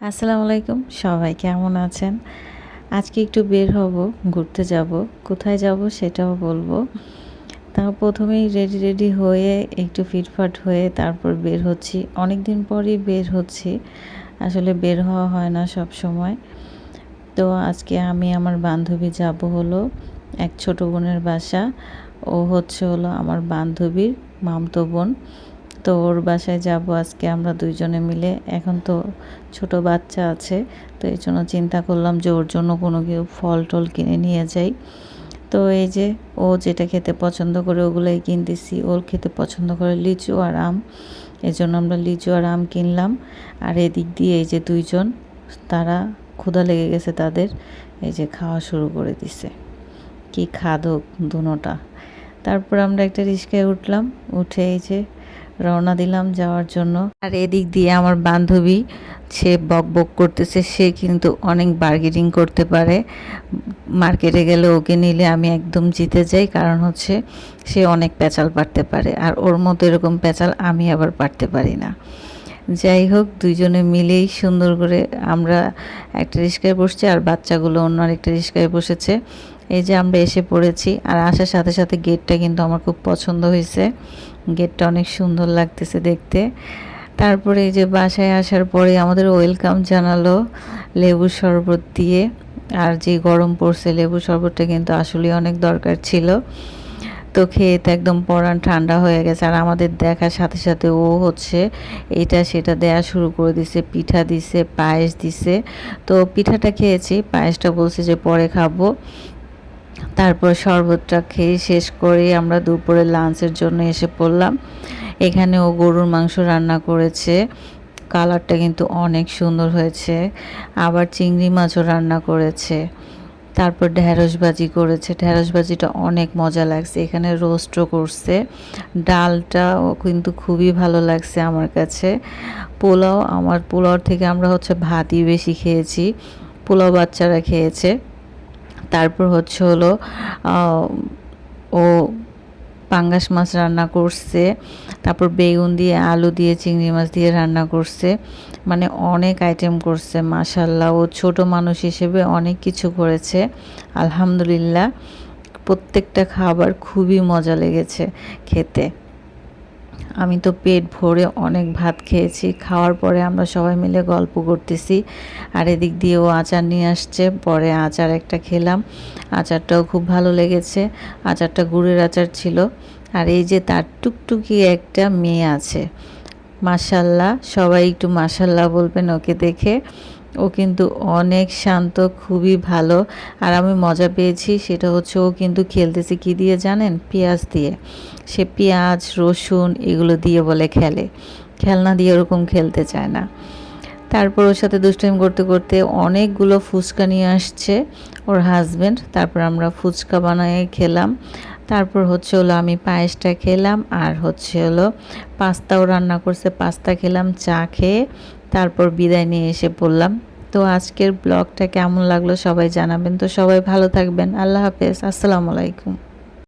আসসালামু আলাইকুম, সবাই কেমন আছেন? আজকে একটু বের হব, ঘুরতে যাব। কোথায় যাব সেটাও বলব। তা প্রথমেই রেডি রেডি হয়ে একটু ফিটফাট হয়ে তারপর বের হচ্ছি। অনেক দিন পরই বের হচ্ছি। আসলে বের হওয়া হয় না সব সময়। তো আজকে আমি আমার বান্ধবী যাব হলো এক ছোট বোনের বাসা। ও হচ্ছে হলো আমার বান্ধবীর মামতো বোন। তো ওর বাসায় যাব আজকে, আমরা দুইজনে মিলে। এখন তো ছোট বাচ্চা আছে, তো এই জন্য চিন্তা করলাম যে ওর জন্য কোনো কেউ ফল টল কিনে নিয়ে যাই। তো এই যে ও যেটা খেতে পছন্দ করে ওগুলোই কিনতেছি। ওর খেতে পছন্দ করে লিচু আর আম। এই জন্য আমরা লিচু আর আম কিনলাম। আর এদিক দিয়ে এই যে দুইজন, তারা ক্ষুধা লেগে গেছে তাদের। এই যে খাওয়া শুরু করে দিছে। কি খাদক দুনোটা। তারপর আমরা একটা রিক্সায় উঠলাম। উঠে এই যে রওনা দিলাম যাওয়ার জন্য। আর এদিক দিয়ে আমার বান্ধবী, সে বক বক করতেছে, সে কিন্তু অনেক বার্গেনিং করতে পারে। মার্কেটে গেলে ওকে নিলে আমি একদম জিতে যাই, কারণ হচ্ছে সে অনেক প্যাচাল পারতে পারে। আর ওর মতো এরকম প্যাচাল আমি আবার পারতে পারি না। যাই হোক, দুইজনে মিলেই সুন্দর করে আমরা একটা রিস্কায় বসছি, আর বাচ্চাগুলো অন্য আরেকটা রিস্কায় বসেছে। এই যে আমরা এসে পড়েছি, আর আসার সাথে সাথে গেটটা কিন্তু আমার খুব পছন্দ হয়েছে। গেটটা অনেক সুন্দর লাগতেছে দেখতে। তারপরে এই যে বাসায় আসার পরে আমাদের ওয়েলকাম জানালো লেবু শরবত দিয়ে। আর যে গরম পড়ছে লেবু শরবতটা কিন্তু আসলে অনেক দরকার ছিল। তো খেয়ে তো একদম পরান ঠান্ডা হয়ে গেছে। আর আমাদের দেখার সাথে সাথে ও হচ্ছে এটা সেটা দেয়া শুরু করে দিছে, পিঠা দিছে, পায়েস দিছে। তো পিঠাটা খেয়েছি, পায়েসটা বলছে যে পরে খাব। তারপর শরবতটা খেয়ে শেষ করে আমরা দুপুরে লাঞ্চের জন্য এসে পড়লাম। এখানে ও গরুর মাংস রান্না করেছে। কালারটা কিন্তু অনেক সুন্দর হয়েছে। আবার চিংড়ি মাছও রান্না করেছে। তারপর ঢ্যাঁড়স ভাজি করেছে। ঢ্যাঁড়স ভাজিটা অনেক মজা লাগছে। এখানে রোস্টও করছে। ডালটা কিন্তু খুবই ভালো লাগছে আমার কাছে। পোলাও, আমার পোলাও থেকে আমরা হচ্ছে ভাতই বেশি খেয়েছি। পোলাও বাচ্চারা খেয়েছে। তারপর হচ্ছে হলো ও পাঙ্গাস মাছ রান্না করছে, তারপর বেগুন দিয়ে, আলু দিয়ে, চিংড়ি মাছ দিয়ে রান্না করছে মানে অনেক আইটেম করছে মাসাল্লাহ ও ছোট মানুষ হিসেবে অনেক কিছু করেছে, আলহামদুলিল্লাহ। প্রত্যেকটা খাবার খুবই মজা লেগেছে খেতে। আমি তো পেট ভরে অনেক ভাত খেয়েছি। খাওয়ার পরে আমরা সবাই মিলে গল্প করতেছি। আর এদিক দিয়েও আচার নিয়ে আসছে। পরে আচার একটা খেলাম। আচারটাও খুব ভালো লেগেছে। আচারটা গুড়ের আচার ছিল। আর এই যে তার টুকটুকি একটা মেয়ে আছে। মাসাল্লাহ সবাই একটু মাসাল্লাহ বলবেন ওকে দেখে। ও কিন্তু অনেক শান্ত, খুবই ভালো। আর আমি মজা পেয়েছি, সেটা হচ্ছে ও কিন্তু খেলতেছে কি দিয়ে জানেন? পেঁয়াজ দিয়ে। সে পেঁয়াজ, রসুন এগুলো দিয়ে বলে খেলে। খেলনা দিয়ে ওরকম খেলতে চায় না। তারপর ওর সাথে দুষ্টাইম করতে করতে অনেকগুলো ফুচকা নিয়ে আসছে ওর হাজব্যান্ড তারপর আমরা ফুচকা বানিয়ে খেলাম। তারপর হচ্ছে হলো আমি পায়েসটা খেলাম, আর হচ্ছে হলো পাস্তাও রান্না করছে, পাস্তা খেলাম, চা খেয়ে। তারপর বিদায় নিয়ে এসে পড়লাম। তো আজকের ব্লগটা কেমন লাগল সবাই জানাবেন। তো সবাই ভালো থাকবেন। আল্লাহ হাফেজ। আসসালামু আলাইকুম।